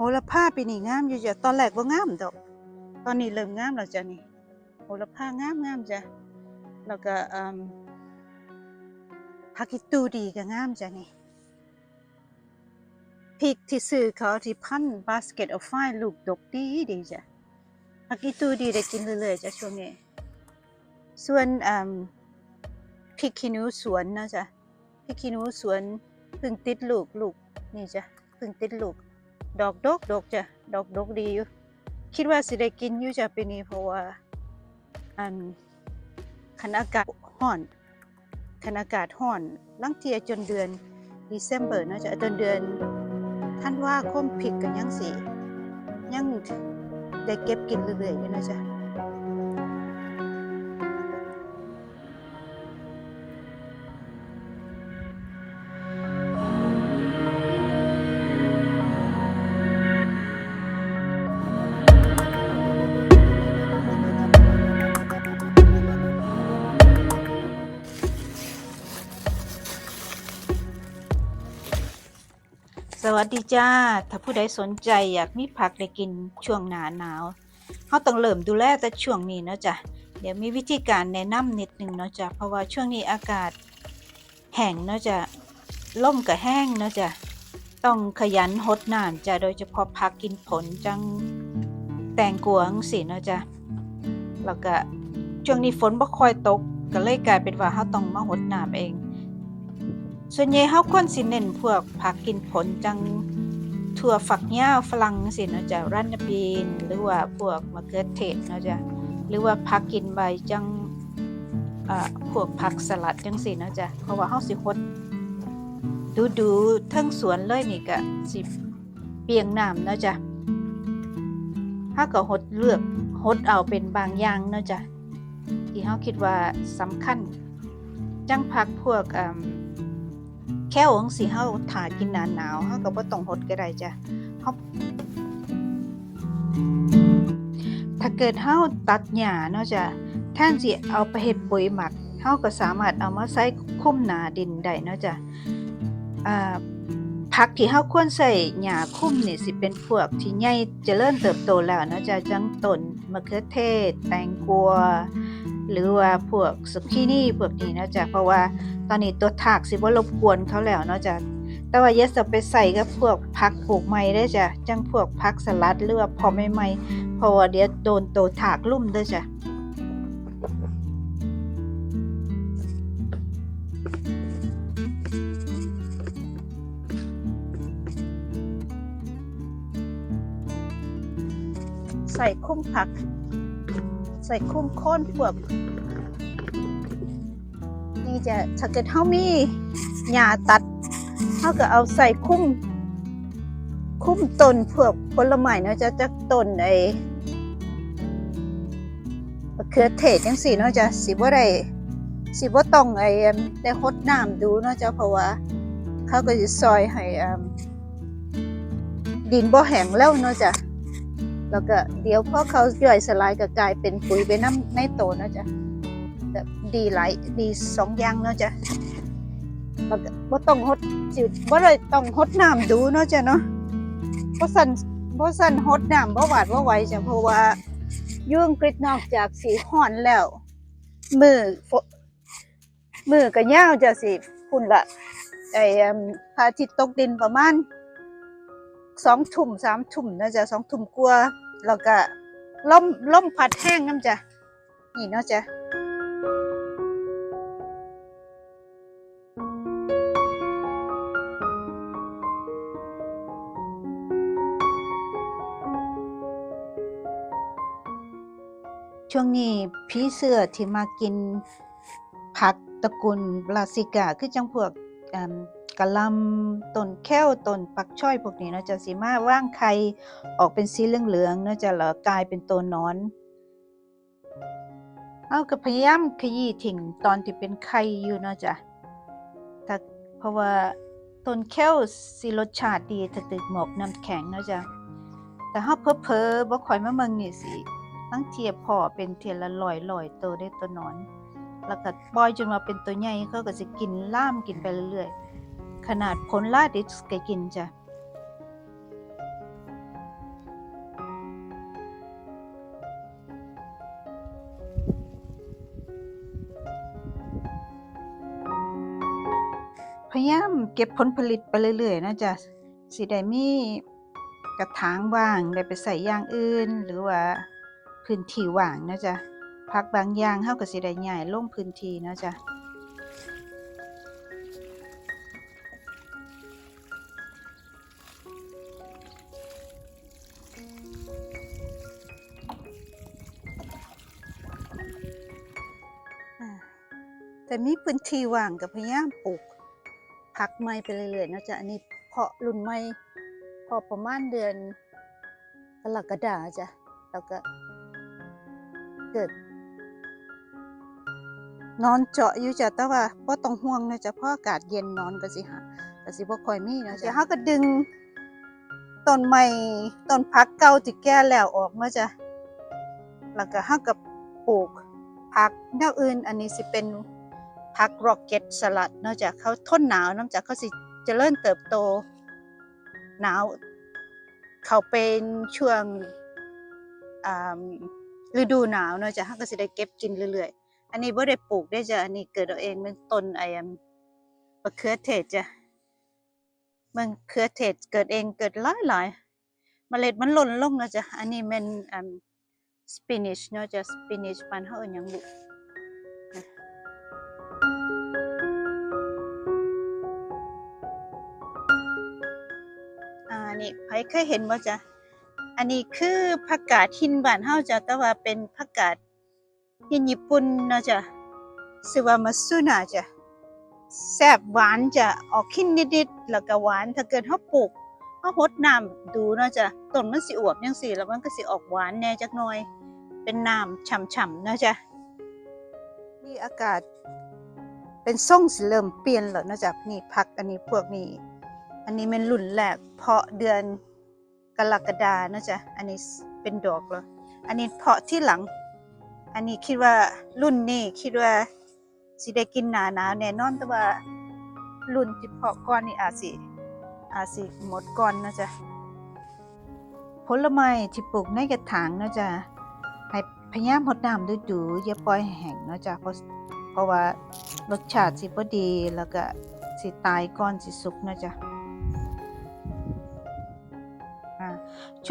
โหระพาปีนี้งามอยู่จ้ะตอนแรกบ่างามดอก ตอนนี้เริ่มงามแล้วจ้ะนี่โหระพางามงามจ้ะแล้วก็ผักอีตูดีก็งามจ้ะนี่พริกที่ซื้อเขาที่พันบาสเกตเอาไฟลูกดกดีดีจ้ะผักอีตูดีได้กินเรื่อยๆจ้ะช่วงนี้ ส่วนพริกขี้หนูสวนนะจ๊ะพริกขี้หนูสวนเพิ่งติดลูกลูกนี่จ้ะเพิ่งติดลูก ดอกดกดกจ้ะดอกดกดีอยู่คิดว่าสิได้กินอยู่จ้ะปีนี้เพราะว่าอันคันอากาศห่อนคันอากาศห่อนลังเทียจนเดือนเดซ ember นะจ๊ะจนเดือนท่านว่าคมผิดกันยังสียังได้เก็บกินเรื่อยๆอยู่นะจ๊ะ วัสดีจ้า ถ้าผู้ใดสนใจอยากมีผักได้กินช่วงหนาหนาวเขาต้องเริ่มดูแลแต่ช่วงนี้เนาะจ้ะ เดี๋ยวมีวิธีการแนะนำนิดหนึ่งเนาะจ้ะ เพราะว่าช่วงนี้อากาศแห้งเนาะจ้ะล่มก็แห้งเนาะจ้ะ ต้องขยันหดน้ำจ้ะ โดยเฉพาะผักกินผลจังแตงกวงสิเนาะจ้ะ แล้วก็ช่วงนี้ฝนบ่ค่อยตกก็เลยกลายเป็นว่าเขาต้องมาหดน้ำเอง ส่วนใหญ่เฮาควรสิเน้นพวกผักกินผลจังถั่วฝักยาวฝรั่งสิเนาะจ้ะรันบีนหรือว่าพวกมะเขือเทศเนาะจ้ะหรือว่าผักกินใบจังอ่าพวกผักสลัดจังซี่เนาะจ้ะเพราะว่าเฮาสิฮดดูดูทั้งสวนเลยนี่ก็สิเปียงน้ำเนาะจ้ะเฮาก็ฮดเลือกฮดเอาเป็นบางอย่างเนาะจ้ะที่เฮาคิดว่าสำคัญ จังผักพวกอ่า แค่องสีเฮาถากินหนาหนาวเฮาก็บ่ต้องหดก็ได้จ้ะเฮาถ้าเกิดเฮาตัดหญ้าเนาะจ้ะแทนสิเอาไปเฮ็ดปุ๋ยหมักเฮาก็สามารถเอามาใส่คุ้มหนาดินได้เนาะจ้ะอ่าผักที่เฮาควรใส่หญ้าคุ้มนี่สิเป็นพวกที่ใหญ่เจริญเติบโตแล้วเนาะจ้ะจังต้นมะเขือเทศ แตงกวา หรือว่าพวกซุกินี่พวกนี้เนาะจ้ะเพราะว่าตอนนี้ตัวถากสิบ่รบกวนเขาแล้วเนาะจ้ะแต่ว่าอย่าจะไปใส่กับพวกผักปลูกใหม่ได้อจ้ะจังพวกผักสลัดหรือว่าพอใหม่ๆเพราะว่าเดี๋ยวโดนตัวถากลุ่มเด้อจ้ะใส่คุ้มผัก ใส่คุ้มค้นพวกนี่จะถ้าเกิดเฮามีหญ้าตัดเฮาก็เอาใส่คุ้มคุ้มต้นพวกผลไม้เนาะจะจักต้นไอ้มะเขือเทศจังซี่เนาะจะสิบ่ได้สิบ่ต้องไอ้ได้รดน้ำดูเนาะจ้ะเพราะว่าเขาก็สิซอยให้อ่าดินบ่แห้งแล้วเนาะจ้ะ แล้วก็เดี๋ยวพอเขาย่อยสลายก็กลายเป็นปุ๋ยไปน้ำในโตนะจ้ะแบบดีหลายดีสองอย่างเนาะจ้ะแล้วก็บ่ต้องหดจิบ่ได้ต้องหดน้ำดูเนาะจ้ะเนาะบ่สั่นบ่สั่นหดน้ำบ่หวาดบ่ไหวจ้ะเพราะว่ายู่งกฤษนอกจากสีฮ้อนแล้ว มือมือก็ยาวจะสิพุ่นละไอ้พระอาทิตย์ตกดินประมาณ 2ทุ่ม3ทุ่มนะจ้ะ2ทุ่มกว่าแล้วก็ลมลมพัดแห้งนำจ้ะนี่เนาะจ้ะช่วงนี้ผีเสื้อที่มากินผักตระกูลบราซิกาคือจังพวกอ กะลำต้นแค้วต้นปักช่อยพวกนี้เนาะจะสิมาว่างไข่ออกเป็นสีเหลืองๆเนาะจะแล้วกลายเป็นตัวนอนเอาก็พยายามขยี้ทิ้งตอนที่เป็นไข่อยู่เนาะจ้ะถ้าเพราะว่าต้นแค้วสิรสชาติดีถ้าตึกหมอกน้ำแข็งเนาะจ้ะแต่เฮาเพ้อบ่ค่อยมาเมืองนี่สิตั้งเทียบพอเป็นเทียละลอยลอยๆตัวได้ตัวนอน แล้วก็ปล่อยจนมาเป็นตัวใหญ่เขาก็จะกินล่ามกินไปเรื่อยๆ ขนาดผลลาดิสกกินจ้ะพยายามเก็บผลผลิตไปเรื่อยๆนะจ๊ะสิได้มีกระถางว่างได้ไปใส่ย่างอื่น หรือว่าพื้นที่ว่างนะจ๊ะพักบางอย่างเท่ากับสิได้ใหญ่ลงพื้นที่นะจ๊ะ มีพื้นที่ว่างก็พยายามปลูกผักใหม่ไปเรื่อยๆนะจ๊ะอันนี้เพาะรุ่นใหม่เพาะประมาณเดือนกรกฎาจ้ะแล้วก็เกิด นอนเจาะอยู่จ้ะแต่ว่าบ่ต้องห่วงนะจ๊ะเพราะอากาศเย็นนอนก็สิหาก็สิบ่ค่อยมีนะจ๊ะเฮาก็ดึงต้นไม้ต้นผักเก่าที่แก่แล้วออกมาจ้ะแล้วก็เฮาก็ปลูกผักแนวอื่นอันนี้สิเป็น ผักร็อกเก็ตสลัดนาะจากเขาทนหนาวนอกจากเขาสิเริญเติบโตหนาว เขาเป็นช่วงฤดูหนาวนาะจ้ะเขาก็สิได้เก็บกินเรื่อยๆอันนี้บ่ได้ปลูกได้จ้ะอันนี้เกิดเอาเองเป็นต้นไอ้อันมะเขือเทศจ้ะมันเขือเทศเกิดเองเกิดหลายหลายๆเมล็ดมันหล่นลงนะจ้ะอันนี้มันอ่า spinach เนาะจะ spinach ปันเฮาเอิ้นยังบุ นี่ใครเคยเห็นบ่จ๊ะอันนี้คือผักกาดหินบ้านเฮาจ้ะแต่ว่าเป็นผักกาดหินญี่ปุ่นนาะจ้ะชื่อว่ามาซุนะจ้ะแซ่บหวานจ้ะออกขินนิดๆแล้วก็หวานถ้าเกิดเฮาปลูกเฮาหดน้ำดูเนาะจ้ะต้นมันสิอวบจังซี่แล้วมันก็สิออกหวานแหน่จักหน่อย เป็นน้ำฉ่ำๆนะจ๊ะนี่อากาศเป็นส่งสิเริ่มเปลี่ยนแล้วนะจ๊ะนี่พักอันนี้พวกนี้ อันนี้เป็นรุ่นแรกเพาะเดือนกรกฎานะจ๊ะอันนี้เป็นดอกแล้วอันนี้เพาะที่หลัง อันนี้คิดว่ารุ่นนี้คิดว่าสิได้กินหนาหนาวแน่นอนแต่ว่ารุ่นที่เพาะก่อนนี่อาจสิอาจสิหมดก่อนนะจ๊ะผลไม้ที่ปลูกในกระถางนะจ๊ะให้พยายามรดน้ำดูๆอย่าปล่อยแห้งเนาะจ้ะเพราะเพราะว่ารสชาติสิบ่ดีแล้วก็สิตายก่อนสิสุกเนาะจ้ะ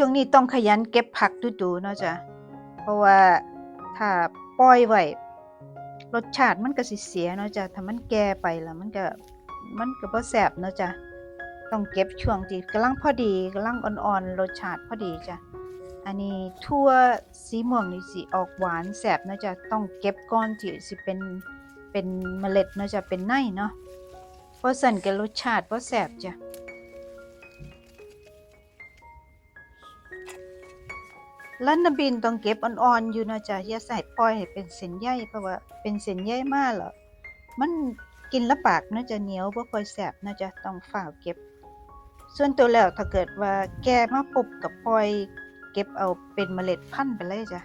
ช่วงนี้ต้องขยันเก็บผักดูๆเนาะจ้ะ เพราะว่าถ้าปล่อยไว้รสชาติมันก็สิเสียเนาะจ้ะ ถ้ามันแก่ไปแล้วมันก็มันก็บ่แซ่บเนาะจ้ะ ต้องเก็บช่วงที่กำลังพอดีกำลังอ่อนๆรสชาติพอดีจ้ะ อันนี้ทั่วสีม่วงนี่สิออกหวานแสบเนาะจ้ะ ต้องเก็บก้อนที่สิเป็นเป็นเมล็ดเนาะจะเป็นในเนาะเพราะสั่นกับรสชาติเพราะแสบจ้ะ ลันบินต้องเก็บอ่อนๆอยู่นะจ้ะอย่าใส่ปล่อยให้เป็นเส้นใยเพราะว่าเป็นเส้นใยมากเหรอมันกินละปากนาะจะเหนียวบ่ค่อยแสบนาะจะต้องฝ่าวเก็บ ส่วนตัวแล้วถ้าเกิดว่าแกมาปุบกับปล่อย เก็บเอาเป็นเมล็ดพันธุ์ไปเลยจ้ะ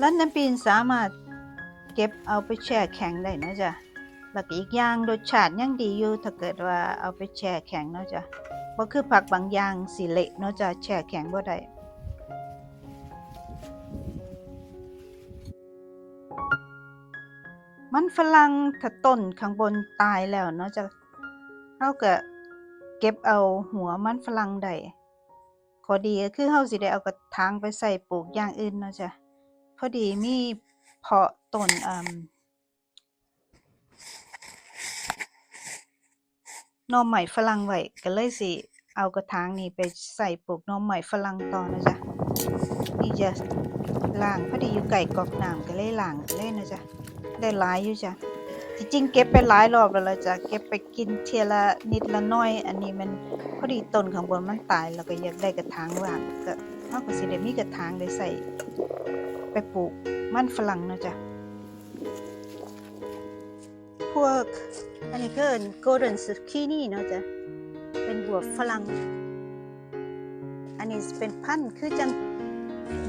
ลันน้ำปีนสามารถเก็บเอาไปแช่แข็งได้นะจ้ะแล้วก็อีกอย่างรสชาติยังดีอยู่ถ้าเกิดว่าเอาไปแช่แข็งเนาะจ้ะเพราะคือผักบางอย่างสิเละเนาะจ้ะแช่แข็งบ่ได้ มันฝรั่งถ้าต้นข้างบนตายแล้วเนาะจะเราก็เก็บเอาหัวมันฝรั่งได้ข้อดีก็คือเราสิได้เอากระถางไปใส่ปลูกอย่างอื่นเนาะจ้ะพอดีมีเพาะต้นอ่าหน่อไม้ฝรั่งไว้ก็เลยสิเอากระถางนี้ไปใส่ปลูกน่อไม้ฝรั่งต่อนะจ๊ะนี่จะล้างพอดีอยู่ไก่กอกน้ำก็เลยล้างเลยนะจ๊ะ ได้หลายอยู่จ้ะจริงเก็บไปหลายรอบแล้วล่ะจ้ะเก็บไปกินเทียละนิดละน้อย อันนี้มันพอดีต้นข้างบนมันตายแล้วก็อยากได้กระถางว่างก็เราก็สิได้มีกระถางได้ใส่ ไปปลูกมันฝรั่งเนาะจ้ะพวกอันนี้ก็เอิ้น golden zucchini เนาะจ้ะเป็นบวบฝรั่งอันนี้เป็นพันธุ์คือจัง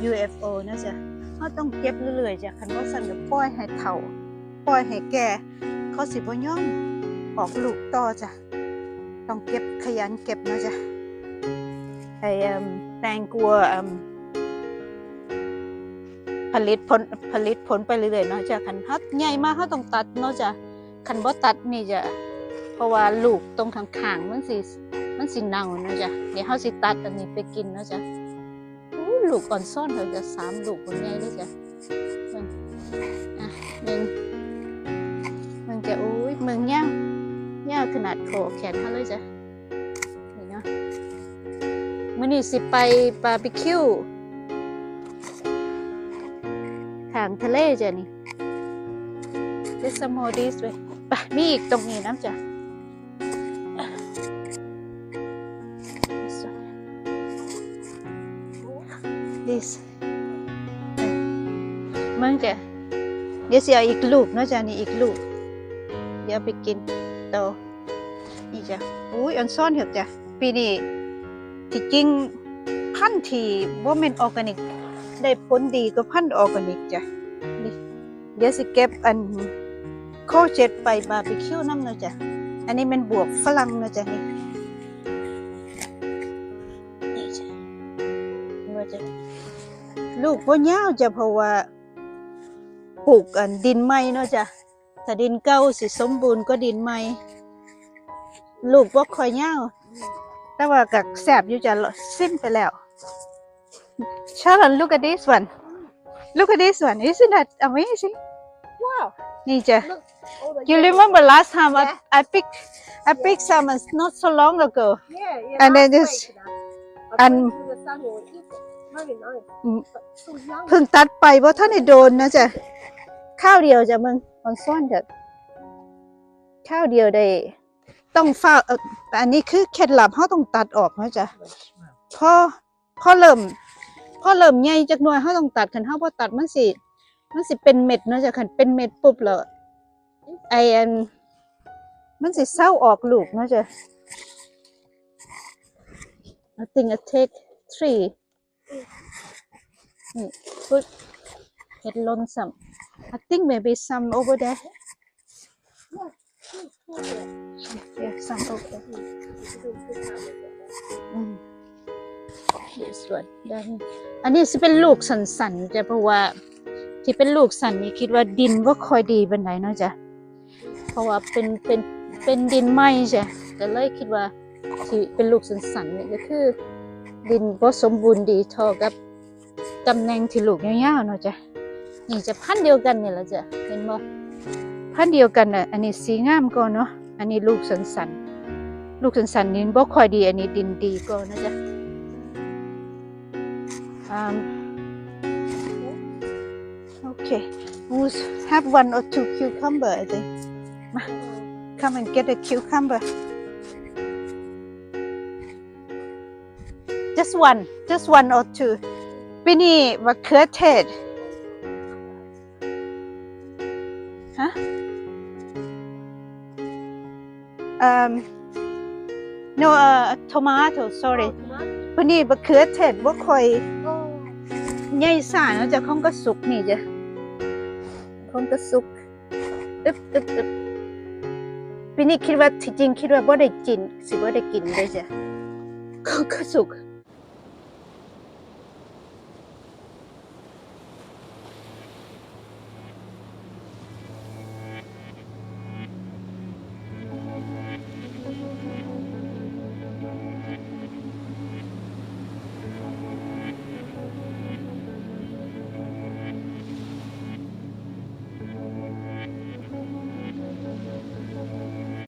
UFO เนาะจ้ะ เราต้องเก็บเรื่อยๆจ้ะคันว่าสั่นก็ปล่อยให้เฒ่าปล่อยให้แก่เขาสิบ่ยอมออกลูกต่อจ้ะต้องเก็บขยันเก็บนะจ๊ะไอ้แตงกวผลิตผลผลิตผลไปเรื่อยๆเนาะจ้ะคันฮัดใหญ่มากเขาต้องตัดเนาะจ้ะคันบ่ตัดนี่จะเพราะว่าลูกตรงข้างๆมันสิมันสิเน่าเนาะจ้ะเดี๋ยวเฮาสิตัดอันนี้ไปกินเนาะจ้ะ ลูกอ่อนซ่อนเขาจะสามลูกบนใหญ่เลยจ้ะเบิ่งอะหนึ่งมึงจะอุ้ยมึงย่างย่างขนาดโขแขนเขาเลยจ้ะนี่เนาะมื้อนี้สิไปบาร์บีคิวข้างทะเลจ้ะนี่ There's some more this way ไปมีอีกตรงนี้น้ำจ้ะ ดี๋ยวเสิเอาอีกลูกนะจ้ะนี่อีกลูก เดี๋ยวไปกินโตนี่จ้ะอุ้ยอันซ่อนเห็บจ้ะปีนี้ที่จริงพันธุ์ที่บ่แม่นออร์แกนิก ได้ผลดีกว่าพันธุ์ออร์แกนิกจ้ะนี่เดี๋ยวสิเก็บอันโคเจ็ดไปบาร์บีคิวน้ำเนาะจ้ะอันนี้เป็นบวกฝรั่งเนาะจ้ะนี่นี่จ้ะนี่จ้ะลูกพ่ยาวจ้ะเพราะว่า ปลูกอันดินใหม่เนาะจ้ะถ้าดินเก่าสิสมบูรณ์ก็ดินใหม่ลูกบ่ค่อยยาวแต่ว่ากักแสบอยู่จ้ะสิ้นไปแล้ว Sharon look at this one look at this one isn't that amazing Wow. นี่จ้ะ Look. Oh, the You yellow. remember last time Yeah. I, I picked I picked some uh, not so long ago. Yeah, yeah. And then that's just- great, you know. and- According to the sun, we will eat it. Very nice. Mm. But so young. เพิ่งตัดไปเพราะท่านได้โดนนะจ๊ะ ข้าวเดียวจะมึงออนซ่อนเถอะข้าวเดียวได้ต้องเฝ้าอ่ออันนี้คือเคล็ดลับเขาต้องตัดออกนะจ๊ะพอพอเริ่มพอเริ่มใหญ่จักหน่อยเขาต้องตัดคันเขาพอตัดมันสิมันสิเป็นเม็ดนะจ๊ะคันเป็นเม็ดปุ๊บแล้วไออันมันสิเศร้าออกลูกนะจ๊ะ I think I take three นี่ put เห็ดล้น some I think maybe some over there yeah some over there อืม yes one ได้อันนี้จะเป็นลูกสันๆจะเพราะว่าที่เป็นลูกสันนี่คิดว่าดินว่าค่อยดีบันไดเนาะจ้ะเพราะว่าเป็นเป็นเป็นดินไหมจ้ะก็เลยคิดว่าที่เป็นลูกสันๆนี่ก็คือ ดินบ่สมบูรณ์ดีเท่ากับตำแหน่งที่ลูกยาวๆเนาะจ้ะ นี่จะพันเดียวกันเนี่แหละจ้ะเห็นบ่พันเดียวกันน่ะอันนี้สีงามก่อนเนาะอันนี้ลูกสันๆลูกสันๆนี่บ่ค่อยดี อันนี้ดินดีก่อนนะจ๊ะ um okay we'll have one or two cucumber I think come and get a cucumber just one just one or two ปีนี้มะเขือเทศ ฮะ um no uh, tomato sorry Oh, tomato. ปีนี้มะเขือเทศบ่ค่อย Oh. ใหญ่สาเนาะจ้ะของก็สุกนี่จ้ะของก็สุกอึบอึบอึบปีนี้คิดว่าที่จริงคิดว่าบ่ได้กิน สิบ่ได้กินเลยจ้ะของก็สุก